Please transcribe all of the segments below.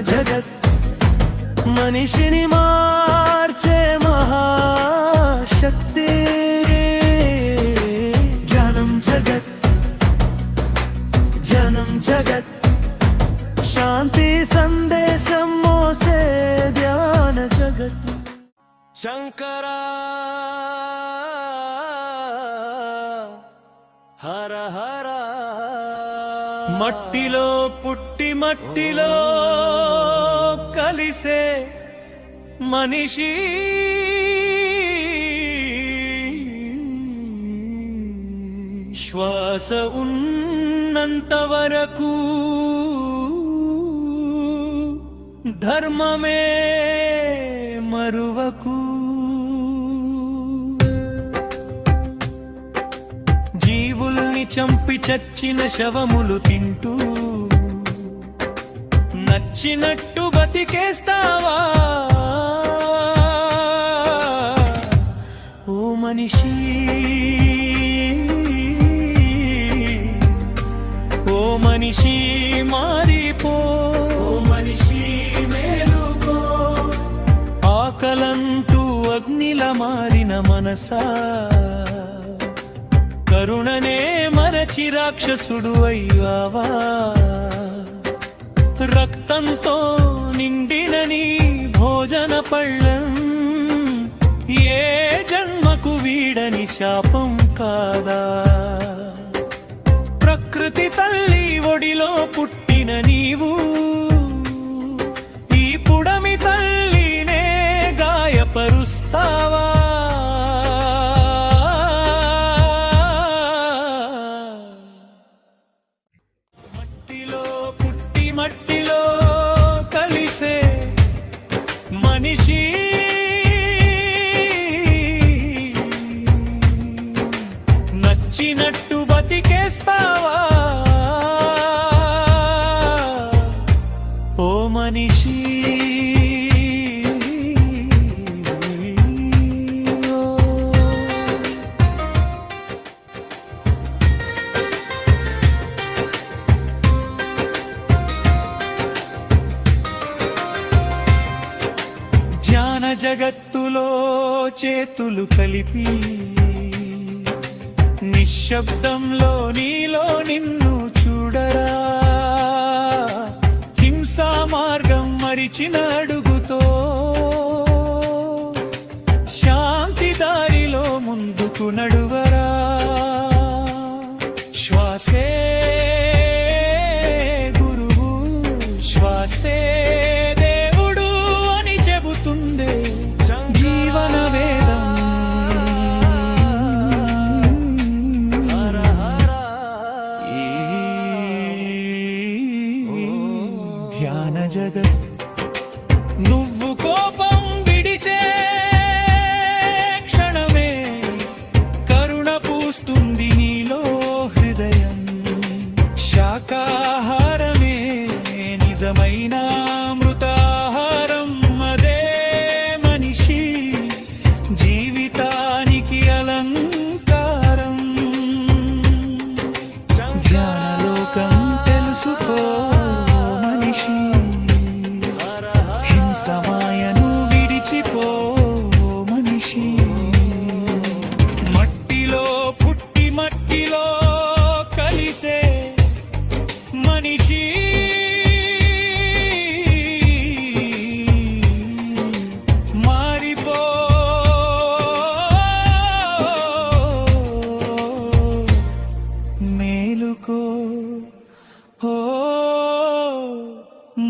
జగత్ మనిషిని మార్చే మహాశక్తి. జ్ఞానం జగత్ జ్ఞానం జగత్. శాంతి సందేశం మోసే ధ్యాన జగత్. శంకరా హర హర. మట్టిలో పుట్టి మట్టిలో కలిసే మనిషి. శ్వాస ఉన్నంత వరకు ధర్మమే మరువకు. చంపి చచ్చిన శవములు తింటూ నచ్చినట్టు బతికేస్తావా? ఓ మనిషి ఓ మనిషి మారిపో. మనిషి మేలుకో. ఆకలంటూ అగ్నిల మారిన మనసా. కరుణనే మరచి రాక్షసుడు అయ్యావా? రక్తంతో నిండిన నీ భోజన పళ్ళం ఏ జన్మకు వీడని శాపం కాదా? ప్రకృతి తల్లి ఒడిలో పుట్టిన నీవు మనిషి. జ్ఞాన జగత్తులో చేతులు కలిపి నిశ్శబ్దంలో నీలో నిన్ను చూడరా. మార్గం అడుగుతో శాంతి దారిలో ముందుకు నడువరా. శ్వాసే గురువు శ్వాసే దేవుడు అని చెబుతుంది జీవన వేదం. ఈ ధ్యాన జగత్ నువ్వు కోపం విడిచే క్షణమే కరుణ పూస్తుంది నీలో హృదయం. శాకాహారమే నిజమైన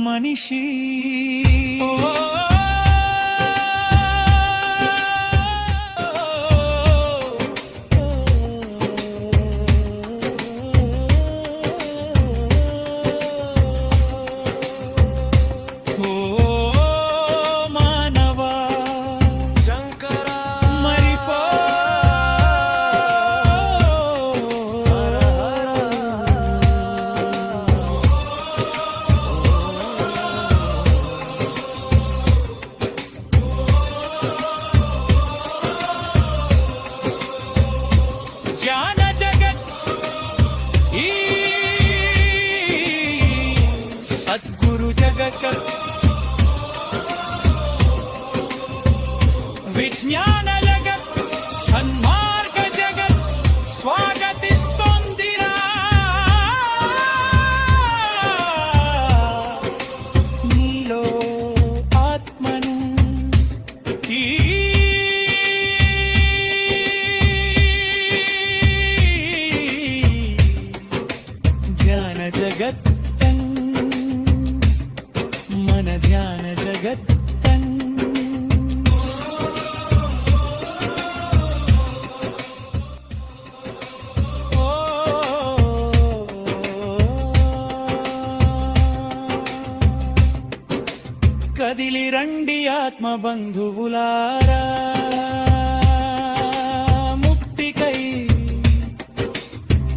మనిషి ఓ కదిలి రండి ఆత్మ బంధువులారా ముక్తికై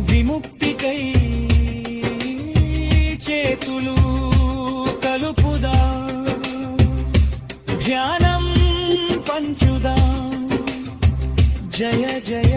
విముక్తికై చేతులు కలుపుదా ధ్యానం పంచుదా. జయ జయ